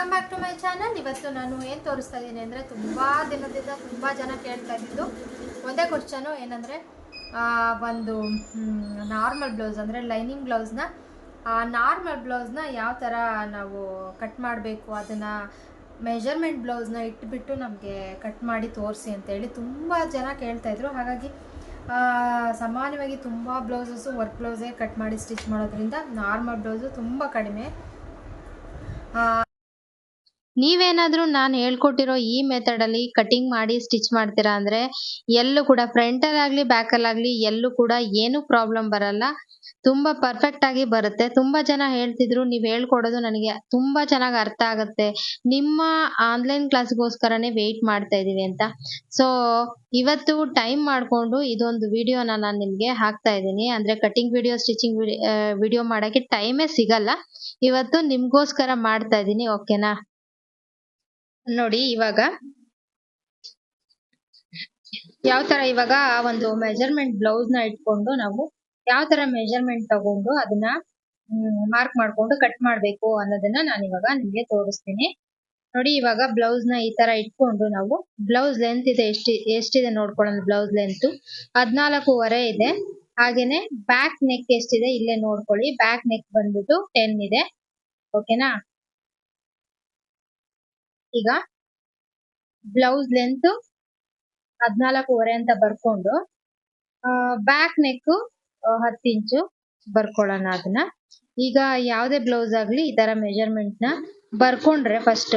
Welcome back to my channel ಇವತ್ತು ನಾನು ಏನು ತೋರಿಸ್ತಾ ಇದ್ದೀನಿ ಅಂದರೆ ತುಂಬ ದಿನದಿಂದ ತುಂಬ ಜನ ಕೇಳ್ತಾ ಇದ್ದಿದ್ದು ಒಂದೇ ಕ್ವಶನು ಏನಂದರೆ ಒಂದು ನಾರ್ಮಲ್ ಬ್ಲೌಸ್ ಅಂದರೆ ಲೈನಿಂಗ್ ಬ್ಲೌಸ್ನ ನಾರ್ಮಲ್ ಬ್ಲೌಸ್ನ ಯಾವ ಥರ ನಾವು ಕಟ್ ಮಾಡಬೇಕು ಅದನ್ನು ಮೆಜರ್ಮೆಂಟ್ ಬ್ಲೌಸ್ನ ಇಟ್ಬಿಟ್ಟು ನಮಗೆ ಕಟ್ ಮಾಡಿ ತೋರಿಸಿ ಅಂತೇಳಿ ತುಂಬ ಜನ ಕೇಳ್ತಾಯಿದ್ರು ಹಾಗಾಗಿ ಸಾಮಾನ್ಯವಾಗಿ ತುಂಬ ಬ್ಲೌಸಸ್ಸು ವರ್ಕ್ ಬ್ಲೌಸೇ ಕಟ್ ಮಾಡಿ ಸ್ಟಿಚ್ ಮಾಡೋದ್ರಿಂದ ನಾರ್ಮಲ್ ಬ್ಲೌಸು ತುಂಬ ಕಡಿಮೆ. ನೀವೇನಾದರೂ ನಾನು ಹೇಳ್ಕೊಟ್ಟಿರೋ ಈ ಮೆಥಡಲ್ಲಿ ಕಟಿಂಗ್ ಮಾಡಿ ಸ್ಟಿಚ್ ಮಾಡ್ತೀರಾ ಅಂದರೆ ಎಲ್ಲೂ ಕೂಡ ಫ್ರಂಟಲ್ಲಾಗಲಿ ಬ್ಯಾಕಲ್ಲಾಗಲಿ ಎಲ್ಲೂ ಕೂಡ ಏನೂ ಪ್ರಾಬ್ಲಮ್ ಬರಲ್ಲ. ತುಂಬ ಪರ್ಫೆಕ್ಟ್ ಆಗಿ ಬರುತ್ತೆ. ತುಂಬ ಜನ ಹೇಳ್ತಿದ್ರು, ನೀವು ಹೇಳ್ಕೊಡೋದು ನನಗೆ ತುಂಬ ಚೆನ್ನಾಗಿ ಅರ್ಥ ಆಗುತ್ತೆ. ನಿಮ್ಮ ಆನ್ಲೈನ್ ಕ್ಲಾಸ್ಗೋಸ್ಕರನೇ ವೆಯ್ಟ್ ಮಾಡ್ತಾ ಇದ್ದೀವಿ ಅಂತ. ಸೊ ಇವತ್ತು ಟೈಮ್ ಮಾಡಿಕೊಂಡು ಇದೊಂದು ವಿಡಿಯೋನ ನಾನು ನಿಮಗೆ ಹಾಕ್ತಾ ಇದ್ದೀನಿ. ಅಂದರೆ ಕಟಿಂಗ್ ವಿಡಿಯೋ ಸ್ಟಿಚಿಂಗ್ ವಿಡಿಯೋ ಮಾಡೋಕ್ಕೆ ಟೈಮೇ ಸಿಗಲ್ಲ. ಇವತ್ತು ನಿಮಗೋಸ್ಕರ ಮಾಡ್ತಾ ಇದ್ದೀನಿ ಓಕೆನಾ ನೋಡಿ, ಇವಾಗ ಯಾವ ತರ ಇವಾಗ ಒಂದು ಮೆಜರ್ಮೆಂಟ್ ಬ್ಲೌಸ್ನ ಇಟ್ಕೊಂಡು ನಾವು ಯಾವ ತರ ಮೆಜರ್ಮೆಂಟ್ ತಗೊಂಡು ಅದನ್ನ ಮಾರ್ಕ್ ಮಾಡ್ಕೊಂಡು ಕಟ್ ಮಾಡ್ಬೇಕು ಅನ್ನೋದನ್ನ ನಾನು ಇವಾಗ ನಿಮ್ಗೆ ತೋರಿಸ್ತೀನಿ. ನೋಡಿ, ಇವಾಗ ಬ್ಲೌಸ್ನ ಈ ತರ ಇಟ್ಕೊಂಡು ನಾವು ಬ್ಲೌಸ್ ಲೆಂತ್ ಇದೆ, ಎಷ್ಟು, ಎಷ್ಟಿದೆ ನೋಡ್ಕೊಳ್ಳೋಣ ಬ್ಲೌಸ್ ಲೆಂತ್ ಹದ್ನಾಲ್ಕೂವರೆ ಇದೆ. ಹಾಗೇನೆ ಬ್ಯಾಕ್ ನೆಕ್ ಎಷ್ಟಿದೆ ಇಲ್ಲೇ ನೋಡ್ಕೊಳ್ಳಿ. ಬ್ಯಾಕ್ ನೆಕ್ ಬಂದ್ಬಿಟ್ಟು ಟೆನ್ ಇದೆ. ಓಕೆನಾ ಈಗ ಬ್ಲೌಸ್ ಲೆಂತ್ ಹದಿನಾಲ್ಕೂವರೆ ಅಂತ ಬರ್ಕೊಂಡು ಬ್ಯಾಕ್ ನೆಕ್ ಹತ್ತು ಇಂಚು ಬರ್ಕೊಳ್ಳೋಣ ಅದನ್ನ. ಈಗ ಯಾವುದೇ ಬ್ಲೌಸ್ ಆಗಲಿ ಈ ಥರ ಮೆಜರ್ಮೆಂಟ್ನ ಬರ್ಕೊಂಡ್ರೆ ಫಸ್ಟ್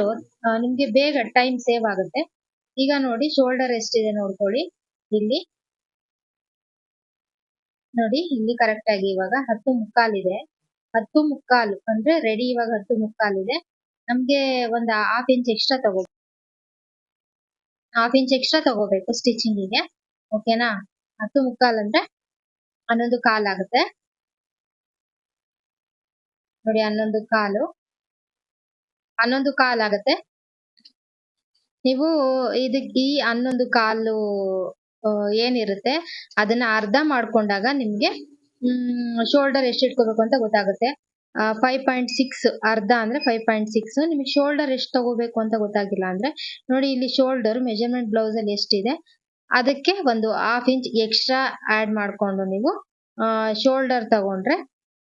ನಿಮಗೆ ಬೇಗ ಟೈಮ್ ಸೇವ್ ಆಗುತ್ತೆ. ಈಗ ನೋಡಿ ಶೋಲ್ಡರ್ ಎಷ್ಟಿದೆ ನೋಡ್ಕೊಳ್ಳಿ. ಇಲ್ಲಿ. ನೋಡಿ, ಇಲ್ಲಿ ಕರೆಕ್ಟ್ ಆಗಿ ಇವಾಗ ಹತ್ತು ಮುಕ್ಕಾಲಿದೆ ಹತ್ತು ಮುಕ್ಕಾಲು ಅಂದ್ರೆ ರೆಡಿ ಇವಾಗ ಹತ್ತು ಮುಕ್ಕಾಲಿದೆ ನಮ್ಗೆ ಒಂದ್ ಹಾಫ್ ಇಂಚ್ ಎಕ್ಸ್ಟ್ರಾ ತಗೋ ಹಾಫ್ ಇಂಚ್ ಎಕ್ಸ್ಟ್ರಾ ತಗೋಬೇಕು ಸ್ಟಿಚಿಂಗಿಗೆ ಓಕೆನಾ ಹತ್ತು ಮುಕ್ಕಾಲ್ ಅಂದ್ರೆ ಹನ್ನೊಂದು ಕಾಲ್ ಆಗುತ್ತೆ. ನೋಡಿ ಹನ್ನೊಂದು ಕಾಲು. ಹನ್ನೊಂದು ಕಾಲ್ ಆಗುತ್ತೆ. ನೀವು ಇದಕ್ಕೆ ಈ ಹನ್ನೊಂದು ಕಾಲು ಏನಿರುತ್ತೆ, ಅದನ್ನ ಅರ್ಧ ಮಾಡ್ಕೊಂಡಾಗ ನಿಮ್ಗೆ ಶೋಲ್ಡರ್ ಎಷ್ಟು ಇಟ್ಕೋಬೇಕು ಅಂತ ಗೊತ್ತಾಗುತ್ತೆ. ಫೈವ್ ಪಾಯಿಂಟ್ ಸಿಕ್ಸ್ ಅರ್ಧ ಅಂದ್ರೆ ಫೈವ್ ಪಾಯಿಂಟ್ ಸಿಕ್ಸ್ ನಿಮಗೆ ಶೋಲ್ಡರ್ ಎಷ್ಟು ತಗೋಬೇಕು ಅಂತ ಗೊತ್ತಾಗಿಲ್ಲ ಅಂದ್ರೆ, ನೋಡಿ ಇಲ್ಲಿ ಶೋಲ್ಡರ್ ಮೆಜರ್ಮೆಂಟ್ ಬ್ಲೌಸ್ ಅಲ್ಲಿ ಎಷ್ಟಿದೆ. ಅದಕ್ಕೆ ಒಂದು ಹಾಫ್ ಇಂಚ್ ಎಕ್ಸ್ಟ್ರಾ ಆಡ್ ಮಾಡ್ಕೊಂಡು ನೀವು ಶೋಲ್ಡರ್ ತಗೊಂಡ್ರೆ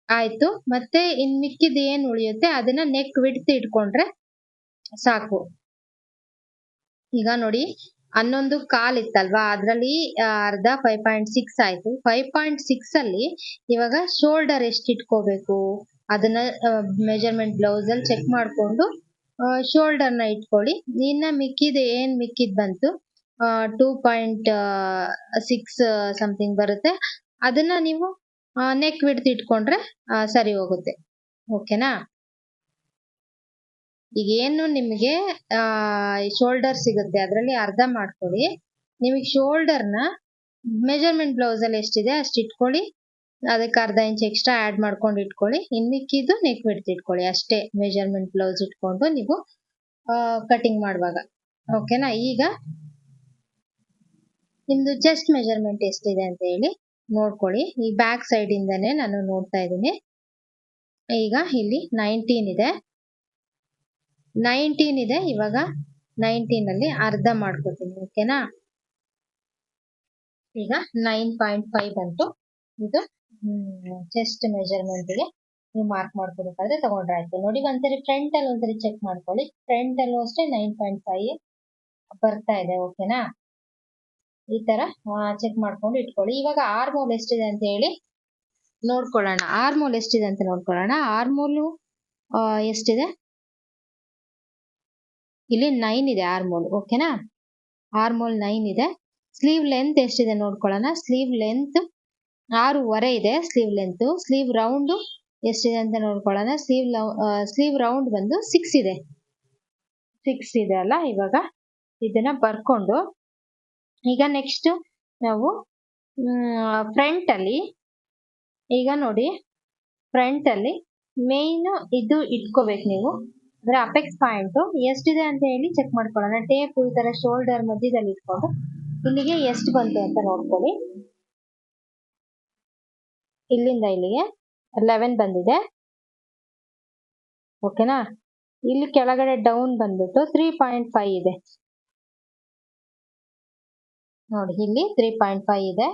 ಆಯ್ತು. ಮತ್ತೆ ಇನ್ ಮಿಕ್ಕಿದ ಏನ್ ಉಳಿಯುತ್ತೆ, ಅದನ್ನ ನೆಕ್ ವಿಡ್ತ್ ಇಟ್ಕೊಂಡ್ರೆ ಸಾಕು. ಈಗ ನೋಡಿ, ಹನ್ನೊಂದು ಕಾಲ್ ಇತ್ತಲ್ವಾ, ಅದ್ರಲ್ಲಿ ಅರ್ಧ ಫೈವ್ ಪಾಯಿಂಟ್ ಸಿಕ್ಸ್ ಆಯ್ತು. ಫೈವ್ ಪಾಯಿಂಟ್ ಸಿಕ್ಸ್ ಅಲ್ಲಿ ಇವಾಗ ಶೋಲ್ಡರ್ ಎಷ್ಟು ಇಟ್ಕೋಬೇಕು? ಅದನ್ನ ಮೆಜರ್ಮೆಂಟ್ ಬ್ಲೌಸ್ ಅಲ್ಲಿ ಚೆಕ್ ಮಾಡ್ಕೊಂಡು ಶೋಲ್ಡರ್ನ ಇಟ್ಕೊಳ್ಳಿ. ಇನ್ನ ಮಿಕ್ಕಿದ, ಏನ್ ಮಿಕ್ಕಿದ್ ಬಂತು? ಟೂ ಪಾಯಿಂಟ್ ಸಿಕ್ಸ್ ಸಮಥಿಂಗ್ ಬರುತ್ತೆ. ಅದನ್ನ ನೀವು ನೆಕ್ ವಿಡ್ತ್ ಇಟ್ಕೊಂಡ್ರೆ ಸರಿ ಹೋಗುತ್ತೆ. ಓಕೆನಾ? ಈಗ ಏನು ನಿಮಗೆ ಶೋಲ್ಡರ್ ಸಿಗುತ್ತೆ? ಅದರಲ್ಲಿ ಅರ್ಧ ಮಾಡ್ಕೊಳ್ಳಿ. ನಿಮಗೆ ಶೋಲ್ಡರ್ನ ಮೆಜರ್ಮೆಂಟ್ ಬ್ಲೌಸಲ್ಲಿ ಎಷ್ಟಿದೆ ಅಷ್ಟು ಇಟ್ಕೊಳ್ಳಿ. ಅದಕ್ಕೆ ಅರ್ಧ ಇಂಚ್ ಎಕ್ಸ್ಟ್ರಾ ಆಡ್ ಮಾಡ್ಕೊಂಡು ಇಟ್ಕೊಳ್ಳಿ. ಇನ್ ಮಿಕ್ಕಿದ್ದು ನೆಕ್ ಇಟ್ಕೊಳ್ಳಿ ಅಷ್ಟೇ. ಮೆಜರ್ಮೆಂಟ್ ಬ್ಲೌಸ್ ಇಟ್ಕೊಂಡು ನೀವು ಕಟಿಂಗ್ ಮಾಡುವಾಗ. ಓಕೆನಾ ಈಗ ನಿಮ್ದು ಜಸ್ಟ್ ಮೆಜರ್ಮೆಂಟ್ ಎಷ್ಟಿದೆ ಅಂತ ಹೇಳಿ ನೋಡ್ಕೊಳ್ಳಿ. ಈ ಬ್ಯಾಕ್ ಸೈಡ್ ಇಂದಾನೆ ನಾನು ನೋಡ್ತಾ ಇದ್ದೀನಿ. ಈಗ ಇಲ್ಲಿ ನೈನ್ಟೀನ್ ಇದೆ. ನೈನ್ಟೀನ್ ಇದೆ. ಇವಾಗ ನೈನ್ಟೀನ್ ಅಲ್ಲಿ ಅರ್ಧ ಮಾಡ್ಕೋತೀನಿ. ಓಕೆನಾ ಈಗ ನೈನ್ ಪಾಯಿಂಟ್ ಫೈವ್ ಬಂತು. ಇದು ಚೆಸ್ಟ್ ಮೆಜರ್ಮೆಂಟ್ಗೆ ನೀವು ಮಾರ್ಕ್ ಮಾಡ್ಕೊಬೇಕಾದ್ರೆ ತಗೊಂಡ್ರೆ ಆಯ್ತು. ನೋಡಿ ಒಂದ್ಸರಿ ಫ್ರಂಟ್ ಅಲ್ಲಿ ಒಂದ್ಸರಿ ಚೆಕ್ ಮಾಡ್ಕೊಳ್ಳಿ. ಫ್ರಂಟ್ ಅಲ್ಲೂ ಅಷ್ಟೇ ನೈನ್ ಪಾಯಿಂಟ್ ಫೈವ್ ಬರ್ತಾ ಇದೆ ಓಕೆನಾ ಈ ತರ ಚೆಕ್ ಮಾಡ್ಕೊಂಡು ಇಟ್ಕೊಳ್ಳಿ. ಇವಾಗ ಆರ್ಮೋಲ್ ಎಷ್ಟಿದೆ ಅಂತ ಹೇಳಿ ನೋಡ್ಕೊಳ್ಳೋಣ. ಆರ್ಮೋಲ್ ಎಷ್ಟಿದೆ ಅಂತ ನೋಡ್ಕೊಳ್ಳೋಣ. ಆರ್ಮೋಲು ಎಷ್ಟಿದೆ? ಇಲ್ಲಿ ನೈನ್ ಇದೆ ಆರ್ಮೋಲ್ ಓಕೆನಾ ಆರ್ಮೋಲ್ ನೈನ್ ಇದೆ. ಸ್ಲೀವ್ ಲೆಂತ್ ಎಷ್ಟಿದೆ ನೋಡ್ಕೊಳ್ಳೋಣ. ಸ್ಲೀವ್ ಲೆಂತ್ ಆರೂವರೆ ಇದೆ ಸ್ಲೀವ್ ಲೆಂತ್ ಸ್ಲೀವ್ ರೌಂಡು ಎಷ್ಟಿದೆ ಅಂತ ನೋಡ್ಕೊಳ್ಳೋಣ. ಸ್ಲೀವ್ ಸ್ಲೀವ್ ರೌಂಡ್ ಬಂದು ಸಿಕ್ಸ್ ಇದೆ. ಸಿಕ್ಸ್ ಇದೆ ಅಲ್ಲ? ಇವಾಗ ಇದನ್ನ ಬರ್ಕೊಂಡು ಈಗ ನೆಕ್ಸ್ಟ್ ನಾವು ಫ್ರಂಟ್ ಅಲ್ಲಿ ಈಗ ನೋಡಿ ಫ್ರಂಟ್ ಅಲ್ಲಿ ಮೇನ್ ಇದು ಇಟ್ಕೋಬೇಕು ನೀವು. ಅಂದರೆ ಅಪೆಕ್ಸ್ ಪಾಯಿಂಟ್ ಎಷ್ಟಿದೆ ಅಂತ ಹೇಳಿ ಚೆಕ್ ಮಾಡ್ಕೊಳ್ಳೋಣ. ಟೇಪ್ ಈ ತರ ಶೋಲ್ಡರ್ ಮಧ್ಯದಲ್ಲಿ ಇಟ್ಕೊಂಡು ಇಲ್ಲಿಗೆ ಎಷ್ಟು ಬಂತು ಅಂತ ನೋಡ್ಕೊಳ್ಳಿ. ಇಲ್ಲಿಂದ ಇಲ್ಲಿಗೆ ಲೆವೆನ್ ಬಂದಿದೆ. ಓಕೆನಾ ಇಲ್ಲಿ ಕೆಳಗಡೆ ಡೌನ್ ಬಂದ್ಬಿಟ್ಟು ತ್ರೀ ಪಾಯಿಂಟ್ ಫೈವ್ ಇದೆ. ನೋಡಿ, ಇಲ್ಲಿ ತ್ರೀ ಪಾಯಿಂಟ್ ಫೈವ್ ಇದೆ.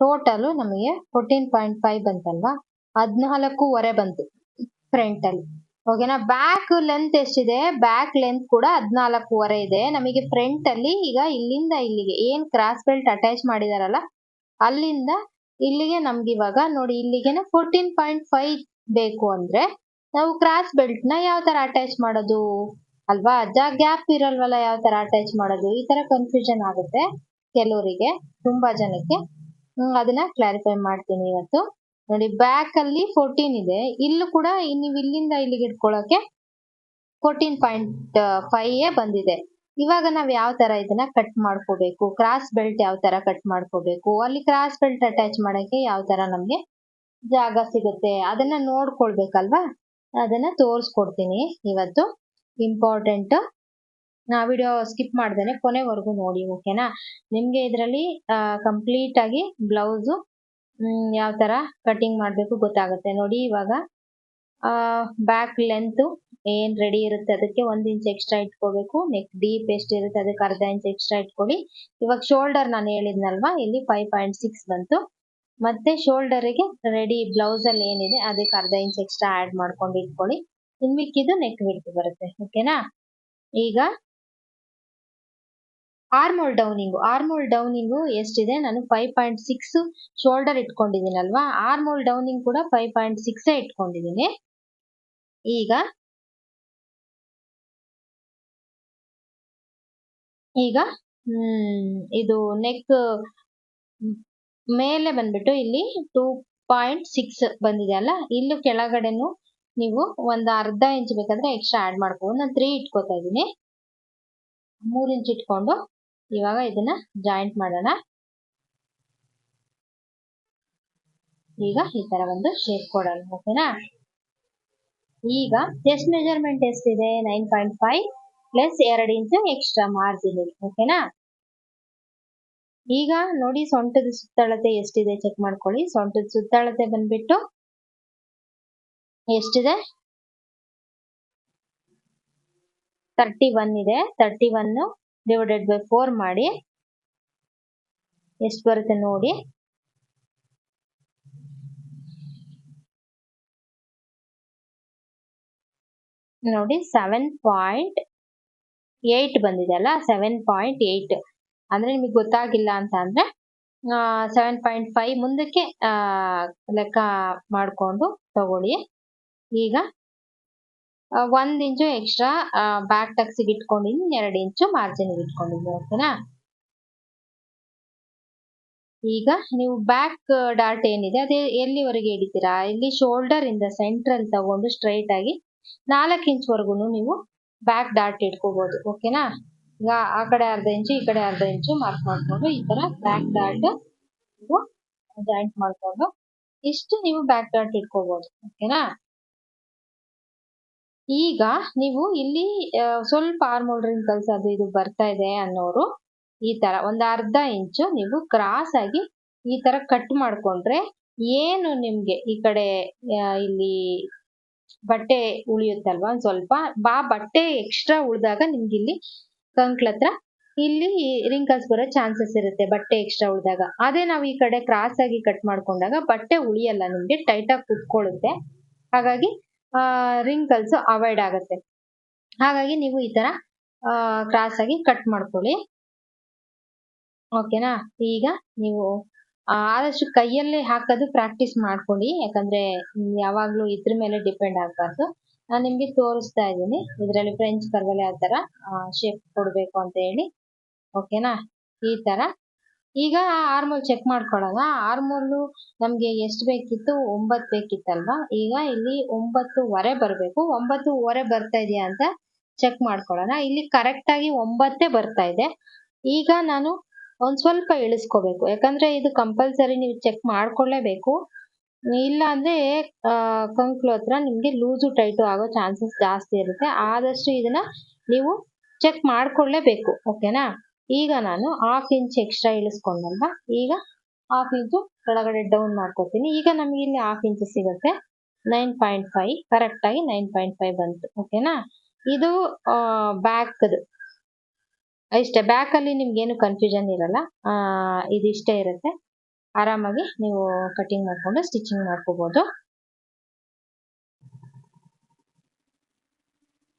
ಟೋಟಲು ನಮಗೆ ಫೋರ್ಟೀನ್ ಪಾಯಿಂಟ್ ಫೈವ್ ಬಂತಲ್ವಾ? ಹದಿನಾಲ್ಕೂವರೆ ಬಂತು ಫ್ರಂಟ್ ಅಲ್ಲಿ. ಓಕೆನಾ ಬ್ಯಾಕ್ ಲೆಂತ್ ಎಷ್ಟಿದೆ? ಬ್ಯಾಕ್ ಲೆಂತ್ ಕೂಡ ಹದಿನಾಲ್ಕೂವರೆ ಇದೆ. ನಮಗೆ ಫ್ರಂಟ್ ಅಲ್ಲಿ ಈಗ ಇಲ್ಲಿಂದ ಇಲ್ಲಿಗೆ ಏನ್ ಕ್ರಾಸ್ ಬೆಲ್ಟ್ ಅಟ್ಯಾಚ್ ಮಾಡಿದಾರಲ್ಲ, ಅಲ್ಲಿಂದ ಇಲ್ಲಿಗೆ ನಮ್ಗೆ ಇವಾಗ ನೋಡಿ ಇಲ್ಲಿಗೆನೆ ಫೋರ್ಟೀನ್ ಪಾಯಿಂಟ್ ಫೈವ್ ಬೇಕು ಅಂದ್ರೆ ನಾವು ಕ್ರಾಸ್ ಬೆಲ್ಟ್ನ ಯಾವ ತರ ಅಟ್ಯಾಚ್ ಮಾಡೋದು? ಅಲ್ವಾ? ಗ್ಯಾಪ್ ಇರಲ್ವಲ್ಲ ಯಾವ ತರ ಅಟ್ಯಾಚ್ ಮಾಡೋದು? ಈ ತರ ಕನ್ಫ್ಯೂಷನ್ ಆಗುತ್ತೆ ಕೆಲವರಿಗೆ, ತುಂಬಾ ಜನಕ್ಕೆ. ಅದನ್ನ ಕ್ಲಾರಿಫೈ ಮಾಡ್ತೀನಿ ಇವತ್ತು. ನೋಡಿ ಬ್ಯಾಕ್ ಅಲ್ಲಿ ಫೋರ್ಟೀನ್ ಇದೆ. ಇಲ್ಲೂ ಕೂಡ ನೀವು ಇಲ್ಲಿಂದ ಇಲ್ಲಿಗೆ ಇಟ್ಕೊಳ್ಳೋಕೆ ಫೋರ್ಟೀನ್ ಪಾಯಿಂಟ್ ಫೈವ್ ಬಂದಿದೆ. ಇವಾಗ ನಾವ್ ಯಾವ ತರ ಇದನ್ನ ಕಟ್ ಮಾಡ್ಕೋಬೇಕು? ಕ್ರಾಸ್ ಬೆಲ್ಟ್ ಯಾವ ತರ ಕಟ್ ಮಾಡ್ಕೋಬೇಕು? ಅಲ್ಲಿ ಕ್ರಾಸ್ ಬೆಲ್ಟ್ ಅಟ್ಯಾಚ್ ಮಾಡಕ್ಕೆ ಯಾವ ತರ ನಮ್ಗೆ ಜಾಗ ಸಿಗುತ್ತೆ? ಅದನ್ನ ನೋಡ್ಕೊಳ್ಬೇಕಲ್ವಾ? ಅದನ್ನ ತೋರಿಸ್ಕೊಡ್ತೀನಿ ಇವತ್ತು. ಇಂಪಾರ್ಟೆಂಟ್ ನಾ ವಿಡಿಯೋ ಸ್ಕಿಪ್ ಮಾಡ್ದೇನೆ ಕೊನೆವರೆಗೂ ನೋಡಿ ಓಕೆನಾ ನಿಮ್ಗೆ ಇದರಲ್ಲಿ ಕಂಪ್ಲೀಟ್ ಆಗಿ ಬ್ಲೌಸು ಯಾವ ತರ ಕಟಿಂಗ್ ಮಾಡಬೇಕು ಗೊತ್ತಾಗುತ್ತೆ. ನೋಡಿ ಇವಾಗ ಬ್ಯಾಕ್ ಲೆಂತ್ ಏನ್ ರೆಡಿ ಇರುತ್ತೆ ಅದಕ್ಕೆ ಒಂದ್ ಇಂಚ್ ಎಕ್ಸ್ಟ್ರಾ ಇಟ್ಕೋಬೇಕು. ನೆಕ್ ಡೀಪ್ ಎಷ್ಟು ಇರುತ್ತೆ ಅದಕ್ಕೆ ಅರ್ಧ ಇಂಚ್ ಎಕ್ಸ್ಟ್ರಾ ಇಟ್ಕೊಳ್ಳಿ. ಇವಾಗ ಶೋಲ್ಡರ್ ನಾನು ಹೇಳಿದ್ನಲ್ವಾ, ಇಲ್ಲಿ ಫೈವ್ ಪಾಯಿಂಟ್ ಸಿಕ್ಸ್ ಬಂತು. ಮತ್ತೆ ಶೋಲ್ಡರ್ಗೆ ರೆಡಿ ಬ್ಲೌಸ್ ಅಲ್ಲಿ ಏನಿದೆ ಅದಕ್ಕೆ ಅರ್ಧ ಇಂಚ್ ಎಕ್ಸ್ಟ್ರಾ ಆಡ್ ಮಾಡ್ಕೊಂಡು ಇಟ್ಕೊಳ್ಳಿ. ಇನ್ ಮಿಕ್ಕಿದ್ದು ನೆಕ್ ಬಿಡ್ತು ಬರುತ್ತೆ ಓಕೆನಾ ಈಗ ಆರ್ಮೋಲ್ ಡೌನಿಂಗು ಆರ್ಮೋಲ್ ಡೌನಿಂಗು ಎಷ್ಟಿದೆ? ನಾನು ಫೈವ್ ಪಾಯಿಂಟ್ ಸಿಕ್ಸ್ ಶೋಲ್ಡರ್ ಇಟ್ಕೊಂಡಿದ್ದೀನಲ್ವಾ? ಆರ್ಮೋಲ್ ಡೌನಿಂಗ್ ಕೂಡ ಫೈವ್ ಪಾಯಿಂಟ್ ಸಿಕ್ಸ್ ಇಟ್ಕೊಂಡಿದ್ದೀನಿ. ಈಗ ಈಗ ಇದು ನೆಕ್ ಮೇಲೆ ಬಂದ್ಬಿಟ್ಟು ಇಲ್ಲಿ ಟೂ ಪಾಯಿಂಟ್ ಸಿಕ್ಸ್ ಬಂದಿದೆ ಅಲ್ಲ? ಇಲ್ಲೂ ಕೆಳಗಡೆನು ನೀವು ಒಂದು ಅರ್ಧ ಇಂಚ್ ಬೇಕಾದ್ರೆ ಎಕ್ಸ್ಟ್ರಾ ಆಡ್ ಮಾಡ್ಕೊಂಡು ನಾನು ತ್ರೀ ಇಟ್ಕೋತಾ ಇದ್ದೀನಿ. ಮೂರು ಇಂಚ್ ಇಟ್ಕೊಂಡು ಇವಾಗ ಇದನ್ನ ಜಾಯಿಂಟ್ ಮಾಡೋಣ. ಈಗ ಈ ತರ ಒಂದು ಶೇಪ್ ಕೊಡೋಣ ಓಕೆನಾ ಈಗ ಟೆಸ್ಟ್ ಮೆಜರ್ಮೆಂಟ್ ಎಷ್ಟಿದೆ? ನೈನ್ ಪಾಯಿಂಟ್ ಫೈವ್ ಪ್ಲಸ್ ಎರಡು ಇಂಚು ಎಕ್ಸ್ಟ್ರಾ ಮಾರ್ಜಿನ್ ಇದೆ ಓಕೆನಾ ಈಗ ನೋಡಿ ಸೊಂಟದ ಸುತ್ತಳತೆ ಎಷ್ಟಿದೆ ಚೆಕ್ ಮಾಡ್ಕೊಳ್ಳಿ. ಸೊಂಟದ ಸುತ್ತಳತೆ ಬಂದ್ಬಿಟ್ಟು ಎಷ್ಟಿದೆ? ತರ್ಟಿ ಒನ್ ಇದೆ. Thirty one divided by four ಮಾಡಿ ಎಷ್ಟು ಬರುತ್ತೆ ನೋಡಿ? ನೋಡಿ ಸೆವೆನ್ ಪಾಯಿಂಟ್ ಏಟ್ ಬಂದಿದೆ ಅಲ್ಲ? ಸೆವೆನ್ ಪಾಯಿಂಟ್ ಏಯ್ಟ್ ಅಂದ್ರೆ ನಿಮಗೆ ಗೊತ್ತಾಗಿಲ್ಲ ಅಂತ ಅಂದರೆ ಸೆವೆನ್ ಪಾಯಿಂಟ್ ಫೈವ್ ಮುಂದಕ್ಕೆ ಲೆಕ್ಕ ಮಾಡಿಕೊಂಡು ತಗೊಳ್ಳಿ. ಈಗ ಒಂದು ಇಂಚು ಎಕ್ಸ್ಟ್ರಾ ಬ್ಯಾಕ್ ಟಕ್ಸಿಗೆ ಇಟ್ಕೊಂಡಿದ್ದೀನಿ, ಎರಡು ಇಂಚು ಮಾರ್ಜಿನ್ ಇಟ್ಕೊಂಡಿದ್ದೀನಿ, ಓಕೆನಾ? ಈಗ ನೀವು ಬ್ಯಾಕ್ ಡಾಟ್ ಏನಿದೆ, ಅದೇ ಎಲ್ಲಿವರೆಗೆ ಹಿಡಿತೀರಾ? ಇಲ್ಲಿ ಶೋಲ್ಡರ್ ಇಂದ ಸೆಂಟ್ರಲ್ ತಗೊಂಡು ಸ್ಟ್ರೈಟ್ ಆಗಿ ನಾಲ್ಕು ಇಂಚ್ ವರ್ಗು ನೀವು ಬ್ಯಾಕ್ ಡಾಟ್ ಇಟ್ಕೋಬಹುದು ಓಕೆನಾ ಈಗ ಆ ಕಡೆ ಅರ್ಧ ಇಂಚು ಈ ಕಡೆ ಅರ್ಧ ಇಂಚು ಮಾರ್ಕ್ ಮಾಡ್ಕೊಂಡು ಈ ತರ ಬ್ಯಾಕ್ ಡಾಟ್ ಜಾಯಿಂಟ್ ಮಾಡ್ಕೊಂಡು ಇಷ್ಟು ನೀವು ಬ್ಯಾಕ್ ಡಾಟ್ ಇಟ್ಕೋಬಹುದು ಓಕೆನಾ ಈಗ ನೀವು ಇಲ್ಲಿ ಸ್ವಲ್ಪ ಆರ್ಮೋಲ್ಡ್ರಿಂಗ್ ರಿಂಕಲ್ಸ್ ಅದು ಇದು ಬರ್ತಾ ಇದೆ ಅನ್ನೋರು ಈ ತರ ಒಂದು ಅರ್ಧ ಇಂಚು ನೀವು ಕ್ರಾಸ್ ಆಗಿ ಈ ತರ ಕಟ್ ಮಾಡ್ಕೊಂಡ್ರೆ ಏನು ನಿಮ್ಗೆ ಈ ಕಡೆ ಇಲ್ಲಿ ಬಟ್ಟೆ ಉಳಿಯುತ್ತಲ್ವಾ? ಸ್ವಲ್ಪ ಬಾ, ಬಟ್ಟೆ ಎಕ್ಸ್ಟ್ರಾ ಉಳಿದಾಗ ನಿಮ್ಗೆ ಇಲ್ಲಿ ಕಂಕ್ಳ ಹತ್ರ ಇಲ್ಲಿ ರಿಂಕಲ್ಸ್ ಬರೋ ಚಾನ್ಸಸ್ ಇರುತ್ತೆ ಬಟ್ಟೆ ಎಕ್ಸ್ಟ್ರಾ ಉಳಿದಾಗ. ಅದೇ ನಾವು ಈ ಕಡೆ ಕ್ರಾಸ್ ಆಗಿ ಕಟ್ ಮಾಡ್ಕೊಂಡಾಗ ಬಟ್ಟೆ ಉಳಿಯಲ್ಲ ನಿಮ್ಗೆ ಟೈಟ್ ಆಗಿ ಕುತ್ಕೊಳ್ಳುತ್ತೆ. ಹಾಗಾಗಿ ರಿಂಕಲ್ಸ್ ಅವಾಯ್ಡ್ ಆಗುತ್ತೆ. ಹಾಗಾಗಿ ನೀವು ಈ ತರ ಕ್ರಾಸ್ ಆಗಿ ಕಟ್ ಮಾಡ್ಕೊಳ್ಳಿ. ಓಕೆನಾ ಈಗ ನೀವು ಆದಷ್ಟು ಕೈಯಲ್ಲೇ ಹಾಕೋದು ಪ್ರಾಕ್ಟೀಸ್ ಮಾಡ್ಕೊಳ್ಳಿ. ಯಾಕಂದ್ರೆ ಯಾವಾಗ್ಲೂ ಇದ್ರ ಮೇಲೆ ಡಿಪೆಂಡ್ ಆಗಬಾರ್ದು. ನಾನು ನಿಮ್ಗೆ ತೋರಿಸ್ತಾ ಇದ್ದೀನಿ. ಇದರಲ್ಲಿ ಫ್ರೆಂಚ್ ಕರ್ವಲ್ಲಿ ಯಾವ ತರ ಶೇಪ್ ಕೊಡಬೇಕು ಅಂತ ಹೇಳಿ. ಓಕೆನಾ ಈ ತರ ಈಗ ಆರ್ಮೋಲ್ ಚೆಕ್ ಮಾಡ್ಕೊಳ್ಳೋಣ. ಆರ್ಮೋಲು ನಮ್ಗೆ ಎಷ್ಟು ಬೇಕಿತ್ತು? ಒಂಬತ್ತು ಬೇಕಿತ್ತಲ್ವಾ? ಈಗ ಇಲ್ಲಿ ಒಂಬತ್ತುವರೆ ಬರಬೇಕು. ಒಂಬತ್ತುವರೆ ಬರ್ತಾ ಇದೆಯಾ ಅಂತ ಚೆಕ್ ಮಾಡ್ಕೊಳ್ಳೋಣ. ಇಲ್ಲಿ ಕರೆಕ್ಟ್ ಆಗಿ ಒಂಬತ್ತೇ ಬರ್ತಾ ಇದೆ. ಈಗ ನಾನು ಒಂದ್ ಸ್ವಲ್ಪ ಇಳಿಸ್ಕೋಬೇಕು. ಯಾಕಂದ್ರೆ ಇದು ಕಂಪಲ್ಸರಿ ನೀವು ಚೆಕ್ ಮಾಡ್ಕೊಳ್ಳೇಬೇಕು. ಇಲ್ಲ ಅಂದ್ರೆ ಕಂಕ್ಲು ಹತ್ರ ನಿಮಗೆ ಲೂಸು ಟೈಟು ಆಗೋ ಚಾನ್ಸಸ್ ಜಾಸ್ತಿ ಇರುತ್ತೆ. ಆದಷ್ಟು ಇದನ್ನ ನೀವು ಚೆಕ್ ಮಾಡ್ಕೊಳ್ಳೇಬೇಕು. ಓಕೆನಾ? ಈಗ ನಾನು ಹಾಫ್ ಇಂಚ್ ಎಕ್ಸ್ಟ್ರಾ ಇಳಿಸ್ಕೊಂಡಲ್ವ? ಈಗ ಹಾಫ್ ಇಂಚು ಕೆಳಗಡೆ ಡೌನ್ ಮಾಡ್ಕೊತೀನಿ. ಈಗ ನಮಗೆ ಇಲ್ಲಿ ಹಾಫ್ ಇಂಚ್ ಸಿಗುತ್ತೆ. ನೈನ್ ಪಾಯಿಂಟ್ ಫೈವ್ ಕರೆಕ್ಟಾಗಿ ನೈನ್ ಪಾಯಿಂಟ್ ಫೈವ್ ಬಂತು. ಓಕೆನಾ? ಇದು ಬ್ಯಾಕ್ದು ಇಷ್ಟೇ ಬ್ಯಾಕಲ್ಲಿ ಏನು ಕನ್ಫ್ಯೂಷನ್ ಇರಲ್ಲ. ಇದಿಷ್ಟೇ ಇರುತ್ತೆ. ಆರಾಮಾಗಿ ನೀವು ಕಟಿಂಗ್ ಮಾಡಿಕೊಂಡು ಸ್ಟಿಚಿಂಗ್ ಮಾಡ್ಕೋಬೋದು.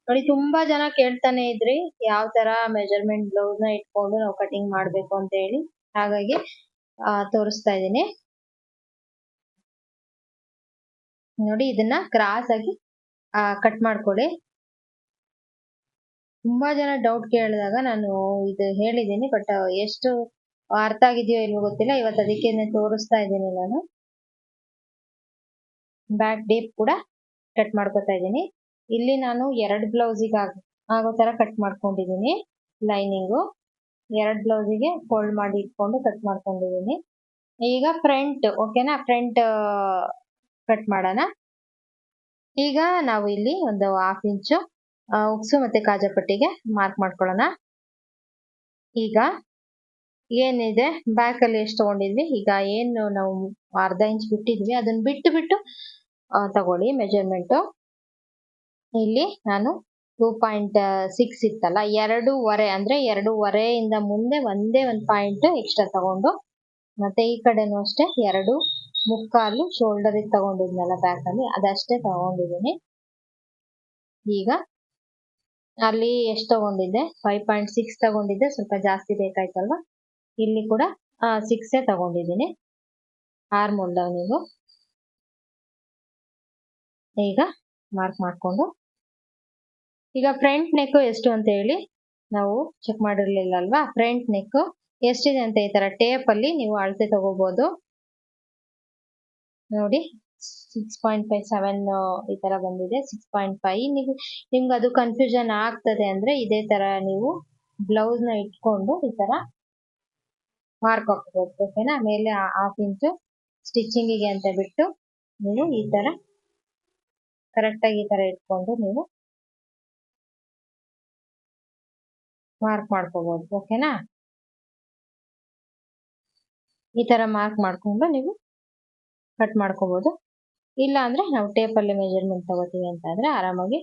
ನೋಡಿ, ತುಂಬಾ ಜನ ಕೇಳ್ತಾನೆ ಇದ್ರಿ, ಯಾವ ತರ ಮೆಜರ್ಮೆಂಟ್ ಬ್ಲೌಸ್ನ ಇಟ್ಕೊಂಡು ನಾವು ಕಟಿಂಗ್ ಮಾಡ್ಬೇಕು ಅಂತ ಹೇಳಿ. ಹಾಗಾಗಿ ತೋರಿಸ್ತಾ ಇದ್ದೀನಿ. ನೋಡಿ, ಇದನ್ನ ಕ್ರಾಸ್ ಆಗಿ ಕಟ್ ಮಾಡ್ಕೊಳ್ಳಿ. ತುಂಬಾ ಜನ ಡೌಟ್ ಕೇಳಿದಾಗ ನಾನು ಇದು ಹೇಳಿದ್ದೀನಿ ಬಟ್ ಎಷ್ಟು ಅರ್ಥ ಆಗಿದೆಯೋ ಇಲ್ವೋ ಗೊತ್ತಿಲ್ಲ. ಇವತ್ತು ಅದಕ್ಕೆ ತೋರಿಸ್ತಾ ಇದ್ದೀನಿ ನಾನು. ಬ್ಯಾಕ್ ಡೀಪ್ ಕೂಡ ಕಟ್ ಮಾಡ್ಕೊತಾ ಇದ್ದೀನಿ. ಇಲ್ಲಿ ನಾನು ಎರಡು ಬ್ಲೌಸಿಗೆ ಆಗ ತರ ಕಟ್ ಮಾಡ್ಕೊಂಡಿದ್ದೀನಿ ಲೈನಿಂಗು ಎರಡು ಬ್ಲೌಸಿಗೆ ಫೋಲ್ಡ್ ಮಾಡಿ ಇಟ್ಕೊಂಡು ಕಟ್ ಮಾಡ್ಕೊಂಡಿದ್ದೀನಿ. ಈಗ ಫ್ರಂಟ್ ಓಕೆನಾ ಫ್ರಂಟ್ ಕಟ್ ಮಾಡೋಣ. ಈಗ ನಾವು ಇಲ್ಲಿ ಒಂದು ಹಾಫ್ ಇಂಚು ಉಕ್ಸು ಮತ್ತೆ ಕಾಜಾಪಟ್ಟಿಗೆ ಮಾರ್ಕ್ ಮಾಡ್ಕೊಳ್ಳೋಣ. ಈಗ ಏನಿದೆ? ಬ್ಯಾಕ್ ಅಲ್ಲಿ ಎಷ್ಟು ತಗೊಂಡಿದ್ವಿ? ಈಗ ಏನು ನಾವು ಅರ್ಧ ಇಂಚ್ ಬಿಟ್ಟಿದ್ವಿ. ಅದನ್ನ ಬಿಟ್ಟು ಬಿಟ್ಟು ತಗೊಳ್ಳಿ ಮೆಜರ್ಮೆಂಟ್ ಇಲ್ಲಿ ನಾನು ಟೂ ಪಾಯಿಂಟ್ ಸಿಕ್ಸ್ ಇತ್ತಲ್ಲ, ಎರಡೂವರೆ, ಅಂದ್ರೆ ಎರಡೂವರೆಯಿಂದ ಮುಂದೆ ಒಂದೇ ಒಂದು ಪಾಯಿಂಟ್ ಎಕ್ಸ್ಟ್ರಾ ತಗೊಂಡು, ಮತ್ತೆ ಈ ಕಡೆನೂ ಅಷ್ಟೇ ಎರಡು ಮುಕ್ಕಾಲು ಶೋಲ್ಡರಿಗೆ ತಗೊಂಡಿದ್ನಲ್ಲ ಬ್ಯಾಕ್ ಅಲ್ಲಿ, ಅದಷ್ಟೇ ತಗೊಂಡಿದ್ದೀನಿ. ಈಗ ಅಲ್ಲಿ ಎಷ್ಟು ತಗೊಂಡಿದ್ದೆ? ಫೈವ್ ಪಾಯಿಂಟ್ ಸಿಕ್ಸ್ ತಗೊಂಡಿದ್ದೆ. ಸ್ವಲ್ಪ ಜಾಸ್ತಿ ಬೇಕಾಯ್ತಲ್ವಾ? ಇಲ್ಲಿ ಕೂಡ ಸಿಕ್ಸೇ ತಗೊಂಡಿದ್ದೀನಿ. ಆರ್ಮ್ ನೀವು. ಈಗ ಮಾರ್ಕ್ ಮಾಡಿಕೊಂಡು. ಈಗ ಫ್ರಂಟ್ ನೆಕ್ ಎಷ್ಟು ಅಂತ ಹೇಳಿ ನಾವು ಚೆಕ್ ಮಾಡಿರ್ಲಿಲ್ಲ ಅಲ್ವಾ ಫ್ರಂಟ್ ನೆಕ್ ಎಷ್ಟಿದೆ ಅಂತ ಈ ತರ ಟೇಪ್ ಅಲ್ಲಿ ನೀವು ಅಳತೆ ತಗೋಬಹುದು ನೋಡಿ. ಸಿಕ್ಸ್ ಪಾಯಿಂಟ್ ಫೈವ್ ಸೆವೆನ್ ಈ ತರ ಬಂದಿದೆ. ಸಿಕ್ಸ್ ಪಾಯಿಂಟ್ ಫೈವ್ ನೀವು, ನಿಮ್ಗೆ ಅದು ಕನ್ಫ್ಯೂಷನ್ ಆಗ್ತದೆ ಅಂದ್ರೆ ಇದೇ ತರ ನೀವು ಬ್ಲೌಸ್ನ ಇಟ್ಕೊಂಡು ಈ ತರ ಮಾರ್ಕ್ ಹಾಕ್ಬೇಕು ಓಕೆನಾ ಮೇಲೆ ಹಾಫ್ ಇಂಚು ಸ್ಟಿಚಿಂಗಿಗೆ ಅಂತ ಬಿಟ್ಟು ನೀವು ಈ ತರ ಕರೆಕ್ಟ್ ಆಗಿ ಈ ತರ ಇಟ್ಕೊಂಡು ನೀವು ಮಾರ್ಕ್ ಮಾಡ್ಕೋಬಹುದು ಓಕೆನಾ ಈ ತರ ಮಾರ್ಕ್ ಮಾಡ್ಕೊಂಡು ನೀವು ಕಟ್ ಮಾಡ್ಕೋಬಹುದು ಇಲ್ಲ ಅಂದ್ರೆ ನಾವು ಟೇಪಲ್ಲಿ ಮೆಜರ್ಮೆಂಟ್ ತಗೋತೀವಿ ಅಂತ ಅಂದ್ರೆ ಆರಾಮಾಗಿ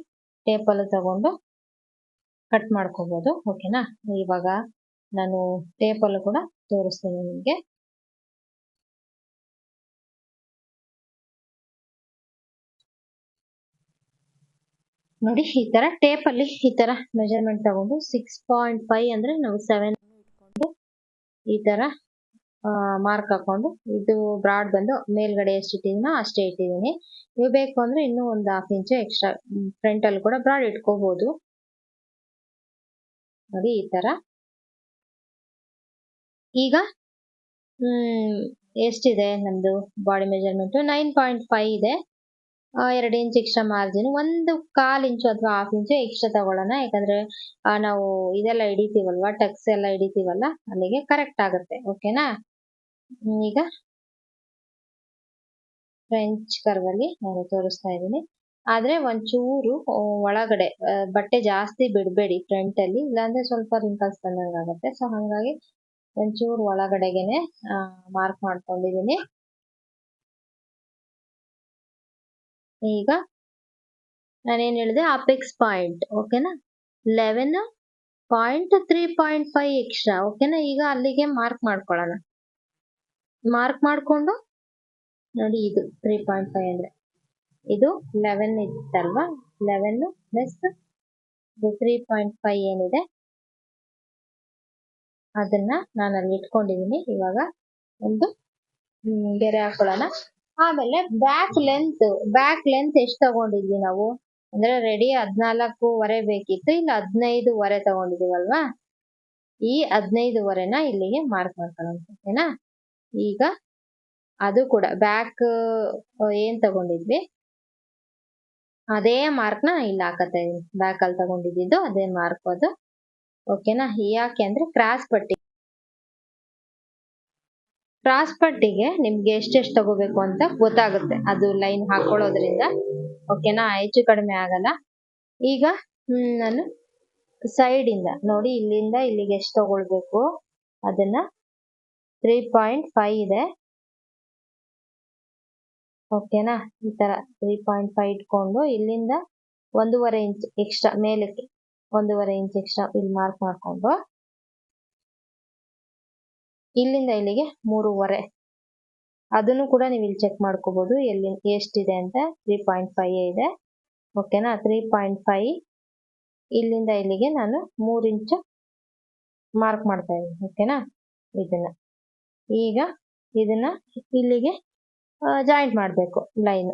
ಟೇಪಲ್ಲಿ ತಗೊಂಡು ಕಟ್ ಮಾಡ್ಕೋಬಹುದು ಓಕೆನಾ ಇವಾಗ ನಾನು ಟೇಪಲ್ಲೂ ಕೂಡ ತೋರಿಸ್ತೀನಿ ನಿಮಗೆ. ನೋಡಿ, ಈ ತರ ಟೇಪಲ್ಲಿ ಈ ತರ ಮೆಜರ್ಮೆಂಟ್ ತಗೊಂಡು ಸಿಕ್ಸ್ ಪಾಯಿಂಟ್ ಫೈವ್ ಅಂದ್ರೆ ನಾವು ಸೆವೆನ್ ಇಟ್ಕೊಂಡು ಈ ತರ ಮಾರ್ಕ್ ಹಾಕೊಂಡು ಇದು ಬ್ರಾಡ್ ಬಂದು ಮೇಲ್ಗಡೆ ಎಷ್ಟು ಇಟ್ಟಿದ್ದೀನೋ ಅಷ್ಟೇ ಇಟ್ಟಿದ್ದೀನಿ. ನೀವು ಬೇಕು ಅಂದ್ರೆ ಇನ್ನೂ ಒಂದು ಹಾಫ್ ಇಂಚು ಎಕ್ಸ್ಟ್ರಾ ಫ್ರಂಟ್ ಅಲ್ಲಿ ಕೂಡ ಬ್ರಾಡ್ ಇಟ್ಕೋಬಹುದು ನೋಡಿ ಈ ತರ. ಈಗ ಎಷ್ಟಿದೆ ನಮ್ದು body measurement nine point five ಇದೆ. ಎರಡು ಇಂಚ್ ಎಕ್ಸ್ಟ್ರಾ ಮಾರ್ಜಿನ್ ಒಂದು ಕಾಲ್ ಇಂಚು ಅಥವಾ ಹಾಫ್ ಇಂಚು ಎಕ್ಸ್ಟ್ರಾ ತಗೊಳ್ಳೋಣ. ಯಾಕಂದ್ರೆ ನಾವು ಇದೆಲ್ಲ ಹಿಡಿತೀವಲ್ವಾ? ಟಕ್ಸ್ ಎಲ್ಲ ಹಿಡಿತೀವಲ್ಲ? ಅಲ್ಲಿಗೆ ಕರೆಕ್ಟ್ ಆಗುತ್ತೆ. ಓಕೆನಾ ಈಗ ಫ್ರೆಂಚ್ ಕರ್ವ್ ಅಲ್ಲಿ ನಾನು ತೋರಿಸ್ತಾ ಇದ್ದೀನಿ. ಆದ್ರೆ ಒಂಚೂರು ಒಳಗಡೆ ಬಟ್ಟೆ ಜಾಸ್ತಿ ಬಿಡಬೇಡಿ ಫ್ರಂಟ್ ಅಲ್ಲಿ, ಇಲ್ಲಾಂದ್ರೆ ಸ್ವಲ್ಪ ರಿಂಕಲ್ಸ್ ಬಂದಂಗ್ ಆಗತ್ತೆ. ಸೊ ಹಂಗಾಗಿ ಒಂಚೂರು ಒಳಗಡೆಗೆನೆ ಮಾರ್ಕ್ ಮಾಡ್ಕೊಂಡಿದ್ದೀನಿ. ಈಗ ನಾನೇನ್ ಹೇಳಿದೆ? ಅಪೆಕ್ಸ್ ಪಾಯಿಂಟ್ ಓಕೆನಾ eleven point three point five extra ಓಕೆನಾ ಈಗ ಅಲ್ಲಿಗೆ ಮಾರ್ಕ್ ಮಾಡ್ಕೊಳ್ಳೋಣ. ಮಾರ್ಕ್ ಮಾಡಿಕೊಂಡು ನೋಡಿ ಇದು ತ್ರೀ ಪಾಯಿಂಟ್ ಫೈವ್ ಅಂದ್ರೆ. ಇದು eleven ಇತ್ತಲ್ವಾ? Eleven plus three point five ಏನಿದೆ? ಅದನ್ನ ನಾನು ಅಲ್ಲಿ ಇಟ್ಕೊಂಡಿದ್ದೀನಿ ಇವಾಗ ಒಂದು ಗೆರೆ ಹಾಕೊಳ್ಳೋಣ. ಆಮೇಲೆ ಬ್ಯಾಕ್ ಲೆಂತ್ ಬ್ಯಾಕ್ ಲೆಂತ್ ಎಷ್ಟು ತಗೊಂಡಿದ್ವಿ ನಾವು? ಅಂದ್ರೆ ರೆಡಿ ಹದಿನಾಲ್ಕೂವರೆ ಬೇಕಿತ್ತು, ಇಲ್ಲ ಹದಿನೈದುವರೆ ತಗೊಂಡಿದೀವಲ್ವಾ ಈ ಹದಿನೈದುವರೆನ ಇಲ್ಲಿಗೆ ಮಾರ್ಕ್ ಮಾಡ್ಕೊಳ್ಳೋಣ ಓಕೆನಾ ಈಗ ಅದು ಕೂಡ ಬ್ಯಾಕ್ ಏನ್ ತಗೊಂಡಿದ್ವಿ? ಅದೇ ಮಾರ್ಕ್ನ ಇಲ್ಲಿ ಹಾಕತ್ತಾ. ಇದೀನಿ ಬ್ಯಾಕ್ ಅಲ್ಲಿ ತಗೊಂಡಿದ್ದು ಅದೇ ಮಾರ್ಕ್ ಅದು. ಓಕೆನಾ ಯಾಕೆ ಅಂದ್ರೆ ಕ್ರಾಸ್ ಪಟ್ಟಿ. ಕ್ರಾಸ್ ಪಟ್ಟಿಗೆ ನಿಮ್ಗೆ ಎಷ್ಟೆಷ್ಟು ತಗೋಬೇಕು ಅಂತ ಗೊತ್ತಾಗುತ್ತೆ. ಅದು ಲೈನ್ ಹಾಕೊಳ್ಳೋದ್ರಿಂದ. ಓಕೆನಾ ಹೆಚ್ಚು ಕಡಿಮೆ ಆಗಲ್ಲ. ಈಗ ನಾನು ಸೈಡ್ ಇಂದ ನೋಡಿ ಇಲ್ಲಿಂದ ಇಲ್ಲಿಗೆ ಎಷ್ಟು ತಗೊಳ್ಬೇಕು? ಅದನ್ನ ತ್ರೀ ಪಾಯಿಂಟ್ ಫೈವ್ ಇದೆ. ಓಕೆನಾ ಈ ತರ ತ್ರೀ ಪಾಯಿಂಟ್ ಫೈವ್ ಇಟ್ಕೊಂಡು ಇಲ್ಲಿಂದ ಒಂದೂವರೆ ಇಂಚ್ ಎಕ್ಸ್ಟ್ರಾ ಮೇಲಕ್ಕೆ ಒಂದೂವರೆ ಇಂಚ್ ಎಕ್ಸ್ಟ್ರಾ ಇಲ್ಲಿ ಮಾರ್ಕ್ ಮಾಡಿಕೊಂಡು ಇಲ್ಲಿಂದ ಇಲ್ಲಿಗೆ ಮೂರುವರೆ. ಅದನ್ನು ಕೂಡ ನೀವು ಇಲ್ಲಿ ಚೆಕ್ ಮಾಡ್ಕೋಬಹುದು ಎಲ್ಲಿ ಎಷ್ಟಿದೆ ಅಂತ. ತ್ರೀ ಪಾಯಿಂಟ್ ಫೈವ್ ಇದೆ. ಓಕೆನಾ ತ್ರೀ ಪಾಯಿಂಟ್ ಫೈವ್ ಇಲ್ಲಿಂದ ಇಲ್ಲಿಗೆ ನಾನು ಮೂರು ಇಂಚು ಮಾರ್ಕ್ ಮಾಡ್ತಾ ಇದ್ದೀನಿ. ಓಕೆನಾ ಇದನ್ನ. ಈಗ ಇದನ್ನ ಇಲ್ಲಿಗೆ ಜಾಯಿಂಟ್ ಮಾಡಬೇಕು ಲೈನ್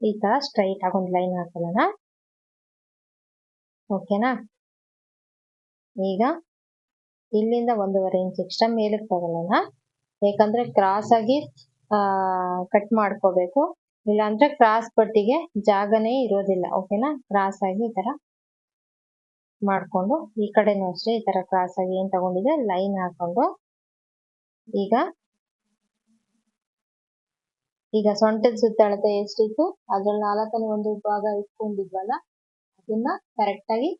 ಈ ತರ ಸ್ಟ್ರೈಟ್ ಆಗಿ ಲೈನ್ ಹಾಕೊಳ್ಳೋಣ. ಓಕೆನಾ ಈಗ ಇಲ್ಲಿಂದ ಒಂದೂವರೆ ಇಂಚ್ ಎಕ್ಸ್ಟ್ರಾ ಮೇಲಕ್ಕೆ ತಗೊಳ್ಳೋಣ. ಯಾಕಂದ್ರೆ ಕ್ರಾಸ್ ಆಗಿ ಕಟ್ ಮಾಡ್ಕೋಬೇಕು. ಇಲ್ಲಾಂದ್ರೆ ಕ್ರಾಸ್ ಪಟ್ಟಿಗೆ ಜಾಗನೇ ಇರೋದಿಲ್ಲ ಓಕೆನಾ ಕ್ರಾಸ್ ಆಗಿ ಈ ತರ ಮಾಡ್ಕೊಂಡು, ಈ ಕಡೆನೂ ಅಷ್ಟೇ ಈ ತರ ಕ್ರಾಸ್ ಆಗಿ ಏನ್ ತಗೊಂಡಿದೆ? ಲೈನ್ ಹಾಕೊಂಡು ಈಗ ಈಗ ಸೊಂಟದ ಸುತ್ತಳತೆ ಎಷ್ಟಿತ್ತು? ಅದ್ರಲ್ಲಿ ನಾಲ್ಕನೇ ಒಂದು ಭಾಗ ಇಟ್ಕೊಂಡಿದ್ವಲ್ಲ, ಅದನ್ನ ಕರೆಕ್ಟ್ ಆಗಿ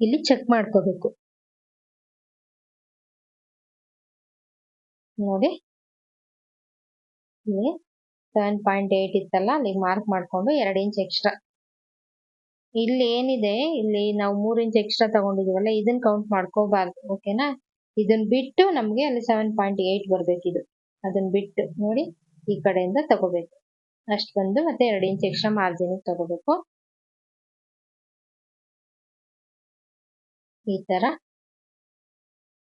ಇಲ್ಲಿ ಚೆಕ್ ಮಾಡ್ಕೋಬೇಕು. ನೋಡಿ. ಇಲ್ಲಿ ಸೆವೆನ್ ಪಾಯಿಂಟ್ ಏಯ್ಟ್ ಇತ್ತಲ್ಲ ಅಲ್ಲಿಗೆ ಮಾರ್ಕ್ ಮಾಡಿಕೊಂಡು ಎರಡು ಇಂಚ್ ಎಕ್ಸ್ಟ್ರಾ ಇಲ್ಲಿ ಏನಿದೆ? ಇಲ್ಲಿ ನಾವು ಮೂರು ಇಂಚ್ ಎಕ್ಸ್ಟ್ರಾ ತಗೊಂಡಿದೀವಲ್ಲ ಇದನ್ನ ಕೌಂಟ್ ಮಾಡ್ಕೋಬಾರ್ದು ಓಕೆನಾ ಇದನ್ನ ಬಿಟ್ಟು ನಮಗೆ ಅಲ್ಲಿ ಸೆವೆನ್ ಪಾಯಿಂಟ್ ಏಯ್ಟ್ ಬರಬೇಕಿದು. ಅದನ್ನ ಬಿಟ್ಟು ನೋಡಿ, ಈ ಕಡೆಯಿಂದ ತಗೋಬೇಕು. ಅಷ್ಟು ಬಂದು ಮತ್ತೆ ಎರಡು ಇಂಚ್ ಎಕ್ಸ್ಟ್ರಾ ಮಾರ್ಜಿನ್ ತಗೋಬೇಕು. ಈ ತರ.